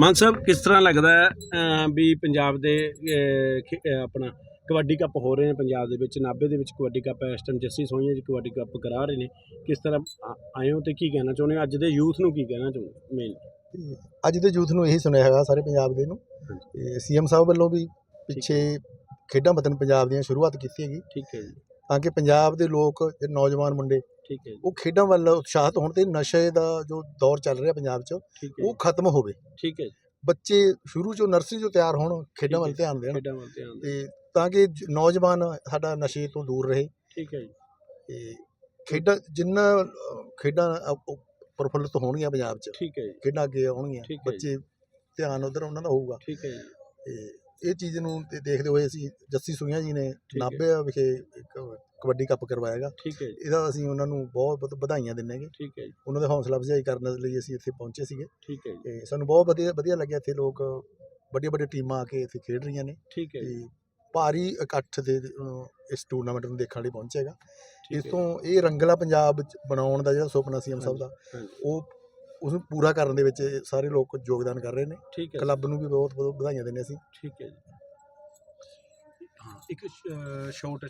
ਮਾਨ ਸਾਹਿਬ ਕਿਸ ਤਰ੍ਹਾਂ ਲੱਗਦਾ ਵੀ ਪੰਜਾਬ ਦੇ ਆਪਣਾ ਕਬੱਡੀ ਕੱਪ ਹੋ ਰਹੇ ਨੇ ਪੰਜਾਬ ਦੇ ਵਿੱਚ ਨਾਭੇ ਦੇ ਵਿੱਚ ਕਬੱਡੀ ਕੱਪ ਇਸ ਟਾਈਮ ਜੱਸੀ ਸੋਹੀਆਂ ਜੀ ਕਬੱਡੀ ਕੱਪ ਕਰਾ ਰਹੇ ਨੇ। ਕਿਸ ਤਰ੍ਹਾਂ ਆਏ ਹੋ ਤੇ ਕੀ ਕਹਿਣਾ ਚਾਹੁੰਦੇ ਹੋ? ਅੱਜ ਦੇ ਯੂਥ ਨੂੰ ਕੀ ਕਹਿਣਾ ਚਾਹੁੰਦੇ ਮੇਨ ਅੱਜ ਦੇ ਯੂਥ ਨੂੰ ਇਹੀ ਸੁਣਿਆ ਹੈਗਾ ਸਾਰੇ ਪੰਜਾਬ ਦੇ ਨੂੰ। ਸੀਐਮ ਸਾਹਿਬ ਵੱਲੋਂ ਵੀ ਪਿੱਛੇ ਖੇਡਾਂ ਵਤਨ ਪੰਜਾਬ ਦੀਆਂ ਸ਼ੁਰੂਆਤ ਕੀਤੀ ਹੈਗੀ। ਠੀਕ ਹੈ ਜੀ। ਤਾਂ ਕਿ ਪੰਜਾਬ ਦੇ ਲੋਕ ਨੌਜਵਾਨ ਮੁੰਡੇ ਠੀਕ ਹੈ ਜੀ। ਉਹ ਖੇਡਾਂ ਵੱਲ ਉਤਸ਼ਾਹਿਤ ਹੋਣ ਤੇ ਨਸ਼ੇ ਦਾ ਜੋ ਦੌਰ ਚੱਲ ਰਿਹਾ ਪੰਜਾਬ 'ਚ ਠੀਕ ਹੈ ਉਹ ਖਤਮ ਹੋਵੇ। ਠੀਕ ਹੈ ਜੀ, ਬੱਚੇ ਸ਼ੁਰੂ 'ਚੋਂ ਨਰਸਰੀ 'ਚੋਂ ਤਿਆਰ ਹੋਣ ਖੇਡਾਂ ਵੱਲ ਠੀਕ ਧਿਆਨ ਦੇਣ ਖੇਡਾਂ ਵੱਲ ਧਿਆਨ ਦਿਓ। ਤੇ ਤਾਂ ਕਿ ਜ- ਨੌਜਵਾਨ ਸਾਡਾ ਨਸ਼ੇ ਤੋਂ ਦੂਰ ਰਹੇ। ਠੀਕ ਹੈ ਜੀ। ਤੇ ਖੇਡਾਂ ਜਿੰਨਾ ਅ, ਖੇਡਾਂ ਅ, ਉਹ ਪ੍ਰਫੁੱਲਤ ਹੋਣਗੀਆਂ ਪੰਜਾਬ 'ਚ ਠੀਕ ਹੈ ਜੀ। ਖੇਡਾਂ ਅੱਗੇ ਆਉਣਗੀਆਂ ਠੀਕ ਹੈ ਜੀ। ਬੱਚੇ ਧਿਆਨ ਉਧਰ ਉਹਨਾਂ ਦਾ ਹੋਊਗਾ। ਠੀਕ ਹੈ ਜੀ। ਤੇ ਇਹ ਚੀਜ਼ ਨੂੰ ਤੇ ਦੇਖਦੇ ਹੋਏ ਅਸੀਂ ਜੱਸੀ ਸੁਈਆਂ ਜੀ ਨੇ। ਨਾਭੇ ਵਿਖੇ ਇੱਕ ਕਬੱਡੀ ਕੱਪ ਕਰਵਾਇਆ ਹੈਗਾ ਠੀਕ ਹੈ ਜੀ। ਇਹਦਾ ਅਸੀਂ ਉਹਨਾਂ ਨੂੰ ਬਹੁਤ ਬਹੁਤ ਵਧਾਈਆਂ ਦਿੰਦੇ ਹੈਗੇ। ਠੀਕ ਹੈ ਜੀ। ਉਹਨਾਂ ਦੇ ਹੌਸਲਾ ਅਫਜ਼ਾਈ ਕਰਨ ਲਈ ਅਸੀਂ ਇੱਥੇ ਪਹੁੰਚੇ ਸੀਗੇ। ਠੀਕ ਹੈ ਜੀ। ਤੇ ਸਾਨੂੰ ਬਹੁਤ ਵਧੀਆ ਵਧੀਆ ਲੱਗਿਆ ਇੱਥੇ ਲੋਕ ਵੱਡੀਆਂ ਵੱਡੀਆਂ ਟੀਮਾਂ ਆ ਕੇ ਇੱਥੇ ਖੇਡ ਰਹੀਆਂ ਨੇ। ਠੀਕ ਹੈ ਭਾਰੀ ਇਕੱਠ ਦੇ ਇਸ ਟੂਰਨਾਮੈਂਟ ਨੂੰ ਦੇਖਣ ਲਈ ਪਹੁੰਚੇਗਾ ਇਸ। ਤੋਂ ਇਹ ਰੰਗਲਾ ਪੰਜਾਬ ਬਣਾਉਣ ਦਾ ਜਿਹੜਾ ਸੁਪਨਾ ਸੀਐਮ ਸਾਹਿਬ ਦਾ ਹਾਂਜੀ, ਉਹ ਉਸ ਨੂੰ ਪੂਰਾ ਕਰਨ ਦੇ ਵਿੱਚ ਇਹ ਸਾਰੇ ਲੋਕ ਯੋਗਦਾਨ ਕਰ ਰਹੇ ਨੇ। ਠੀਕ ਹੈ ਕਲੱਬ ਨੂੰ ਵੀ ਬਹੁਤ ਬਹੁਤ ਵਧਾਈਆਂ ਦਿੰਦੇ ਅਸੀਂ। ਠੀਕ ਹੈ ਜੀ। ਹਾਂ ਇੱਕ ਸ਼ਾਰਟ ਛੋਟਾ